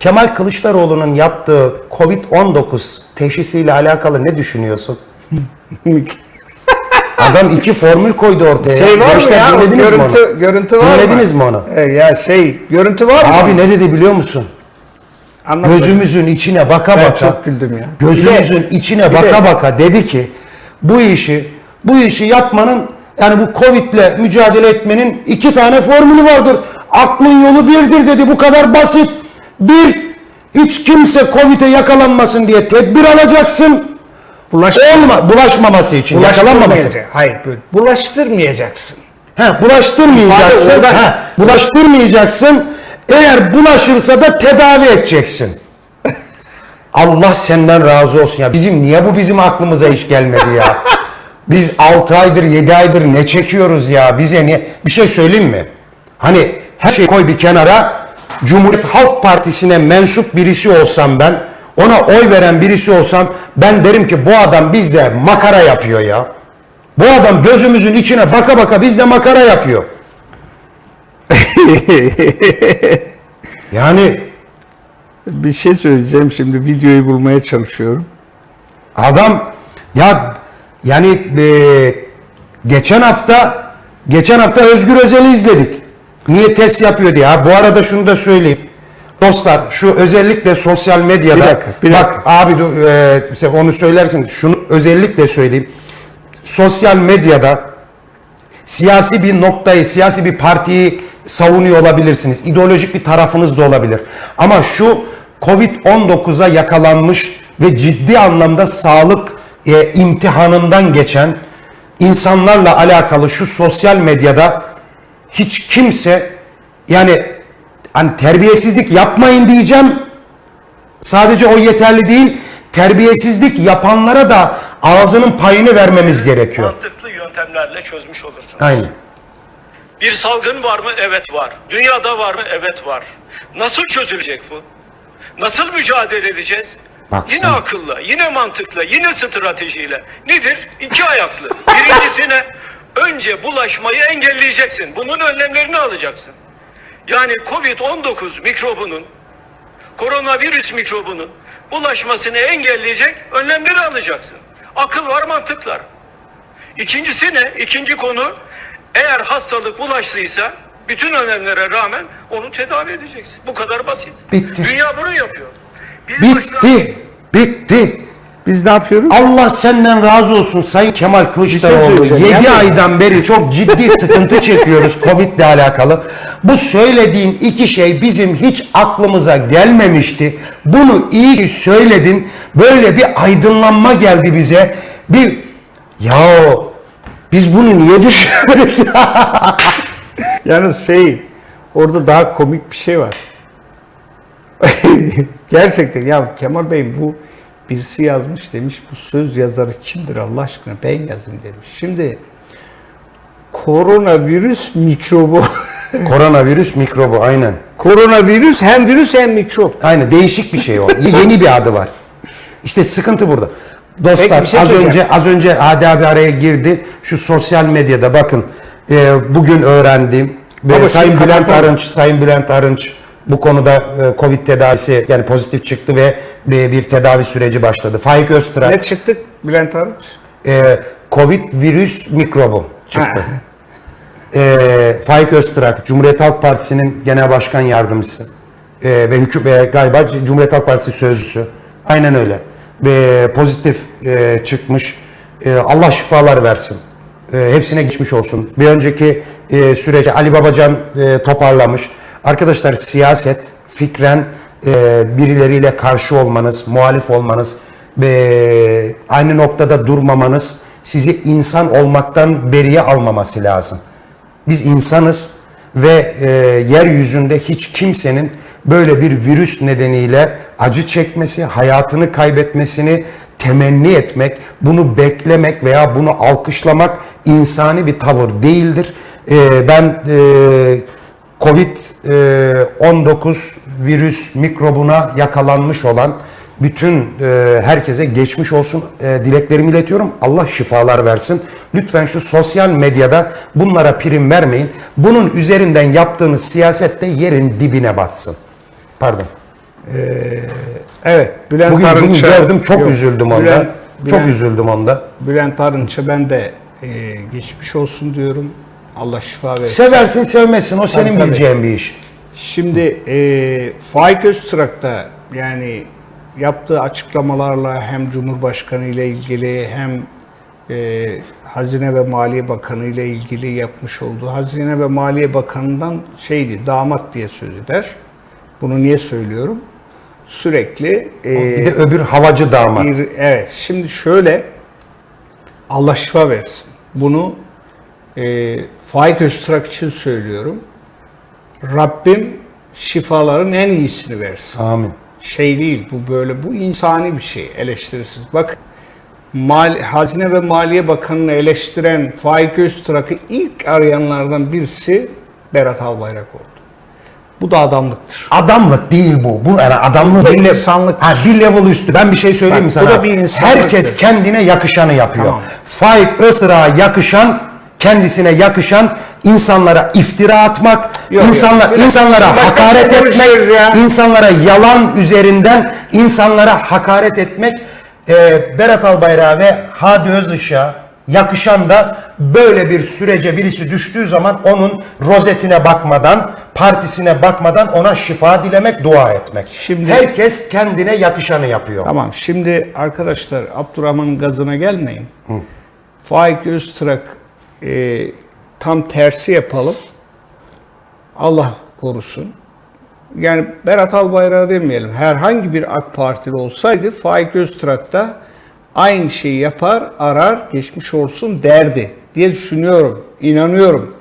Kemal Kılıçdaroğlu'nun yaptığı Covid-19 teşhisiyle alakalı ne düşünüyorsun? Adam iki formül koydu ortaya. Şey var mı ya? dinlediniz mi onu? Görüntü, görüntü var mı? Dinlediniz mi onu? E, ya şey, görüntü var mı? Abi ne dedi biliyor musun? Anlat Gözümüzün içine baka Ben baka. çok güldüm ya. Gözümüzün de- içine baka de- baka dedi ki bu işi bu işi yapmanın yani bu Covid'le mücadele etmenin iki tane formülü vardır. Aklın yolu birdir dedi. Bu kadar basit. Bir, hiç kimse Covid'e yakalanmasın diye tedbir alacaksın. Bulaş, Olma, bulaşmaması için, yakalanmaması. Hayır, bulaştırmayacaksın. He, bulaştırmayacaksın. Orada- He, bulaştırmayacaksın. Eğer bulaşırsa da tedavi edeceksin. Allah senden razı olsun ya. Bizim niye bu bizim aklımıza hiç gelmedi ya? Biz 6 aydır 7 aydır ne çekiyoruz ya? Bize niye? Bir şey söyleyeyim mi? Hani her şeyi koy bir kenara. Cumhuriyet Halk Partisi'ne mensup birisi olsam ben, ona oy veren birisi olsam ben derim ki bu adam bizde makara yapıyor ya. Bu adam gözümüzün içine baka baka bizde makara yapıyor. Yani Bir şey söyleyeceğim şimdi videoyu bulmaya çalışıyorum. Adam ya yani e, geçen hafta geçen hafta Özgür Özel'i izledik. Niye test yapıyor diye. Ha, bu arada şunu da söyleyeyim. Dostlar şu özellikle sosyal medyada Bir dakika, bir bak dakika. abi dur, e, onu söylersin. Şunu özellikle söyleyeyim. Sosyal medyada siyasi bir noktayı, siyasi bir partiyi savunuyor olabilirsiniz. İdeolojik bir tarafınız da olabilir. Ama şu Covid-19'a yakalanmış ve ciddi anlamda sağlık e, imtihanından geçen insanlarla alakalı şu sosyal medyada hiç kimse yani hani terbiyesizlik yapmayın diyeceğim. Sadece o yeterli değil. Terbiyesizlik yapanlara da ağzının payını vermemiz gerekiyor. mantıklı yöntemlerle çözmüş olursunuz. Aynen. Bir salgın var mı? Evet var. Dünyada var mı? Evet var. Nasıl çözülecek bu? Nasıl mücadele edeceğiz? Bak yine sen- akılla, yine mantıkla, yine stratejiyle. Nedir? İki ayaklı. Birincisine önce bulaşmayı engelleyeceksin. Bunun önlemlerini alacaksın. Yani Covid-19 mikrobunun, koronavirüs mikrobunun bulaşmasını engelleyecek önlemleri alacaksın. Akıl var, mantık var. İkincisi ne? İkinci konu eğer hastalık bulaştıysa bütün önlemlere rağmen onu tedavi edeceksin. Bu kadar basit. Bitti. Dünya bunu yapıyor. Biz başka- Bitti. Biz ne yapıyoruz? Allah senden razı olsun Sayın Kemal Kılıçdaroğlu. söyleyeceğim. 7 Yani- aydan beri çok ciddi sıkıntı çekiyoruz Covid ile alakalı. Bu söylediğin iki şey bizim hiç aklımıza gelmemişti. Bunu iyi ki söyledin. Böyle bir aydınlanma geldi bize. Bir ya biz bunu niye düşünmedik ya? Yalnız şey, orada daha komik bir şey var. Gerçekten ya Kemal Bey bu birisi yazmış demiş bu söz yazarı kimdir Allah aşkına ben yazayım demiş. Şimdi koronavirüs mikrobu. Koronavirüs mikrobu aynen. koronavirüs hem virüs hem mikrop. Aynen değişik bir şey o. Yeni bir adı var. İşte sıkıntı burada. Dostlar Peki, şey az söyleyeceğim. önce az önce Hadi abi araya girdi. Şu sosyal medyada bakın e, bugün öğrendiğim ve Sayın Bülent. Arınç, Sayın Bülent Arınç bu konuda e, Covid tedavisi yani pozitif çıktı ve bir, bir tedavi süreci başladı. Faik Öztürk Ne çıktık Bülent Arınç? e, Covid virüs mikrobu çıktı. E, Faik Öztürk, Cumhuriyet Halk Partisi'nin genel başkan yardımcısı e, ve hüküm ve galiba Cumhuriyet Halk Partisi sözcüsü. Aynen öyle. Ve pozitif e, çıkmış. E, Allah şifalar versin. E, hepsine geçmiş olsun. Bir önceki e, sürece Ali Babacan e, toparlamış. Arkadaşlar siyaset fikren e, birileriyle karşı olmanız, muhalif olmanız ve aynı noktada durmamanız sizi insan olmaktan beriye almaması lazım. Biz insanız ve e, yeryüzünde hiç kimsenin böyle bir virüs nedeniyle acı çekmesi, hayatını kaybetmesini temenni etmek, bunu beklemek veya bunu alkışlamak insani bir tavır değildir. E, ben e, Covid-19 virüs mikrobuna yakalanmış olan bütün e, herkese geçmiş olsun e, dileklerimi iletiyorum. Allah şifalar versin. Lütfen şu sosyal medyada bunlara prim vermeyin. Bunun üzerinden yaptığınız siyasette yerin dibine batsın. Pardon. Evet, Bülent Bugün, bugün Arınç'a... gördüm çok Yok, üzüldüm onda. Bülent, Çok üzüldüm onda. Bülent Arınç'a ben de e, geçmiş olsun diyorum. Allah şifa versin. Seversin sevmezsin o senin tabii. bileceğin bir iş. Şimdi e, Faik Öztürk da yani yaptığı açıklamalarla hem Cumhurbaşkanı ile ilgili hem e, Hazine ve Maliye Bakanı ile ilgili yapmış olduğu Hazine ve Maliye Bakanı'ndan şeydi damat diye söz eder. Bunu niye söylüyorum? Sürekli e, Bir de öbür havacı damat. bir- evet. Şimdi şöyle Allah şifa versin. Bunu e, Faik Öztürk için söylüyorum. Rabbim şifaların en iyisini versin. Amin. Şey değil bu böyle bu insani bir şey eleştirisiz. Bak Mal, Hazine ve Maliye Bakanı'nı eleştiren Faik Öztürk'ü ilk arayanlardan birisi Berat Albayrak oldu. Bu da adamlıktır. Adamlık değil bu. Bu yani adamlık Bu bir insanlık. ha, bir level üstü. Ben bir şey söyleyeyim Bak, mi bu sana? da bir insanlıktır. Herkes kendine yakışanı yapıyor. Tamam. Faik Öztürk'a yakışan, kendisine yakışan insanlara iftira atmak, yok. insanlar Bir de- insanlara başka hakaret etmek, ya. insanlara yalan üzerinden insanlara hakaret etmek e, Berat Albayrak'a ve Hadi Özış'a yakışan da böyle bir sürece birisi düştüğü zaman onun rozetine bakmadan, partisine bakmadan ona şifa dilemek, dua etmek. Şimdi- Herkes kendine yakışanı yapıyor. Tamam şimdi arkadaşlar Abdurrahman'ın gazına gelmeyin. Faik Öztürk e, tam tersi yapalım. Allah korusun. Yani Berat Albayrak'ı demeyelim. Herhangi bir AK Partili olsaydı Faik Öztürk da aynı şeyi yapar, arar, geçmiş olsun derdi diye düşünüyorum, inanıyorum.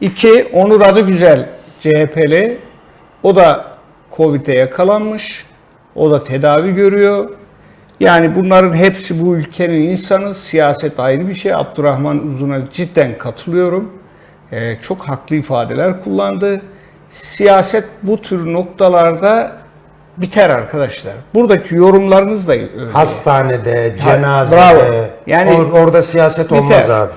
İki, Onur Adıgüzel CHP'li. O da Covid'e yakalanmış. O da tedavi görüyor. Yani bunların hepsi bu ülkenin insanı. Siyaset ayrı bir şey. Abdurrahman Uzun'a cidden katılıyorum. Ee, çok haklı ifadeler kullandı. Siyaset bu tür noktalarda biter arkadaşlar. Buradaki yorumlarınız da öyle. Hastanede, Ha, cenazede, bravo. Yani or- orada siyaset olmaz Biter. abi.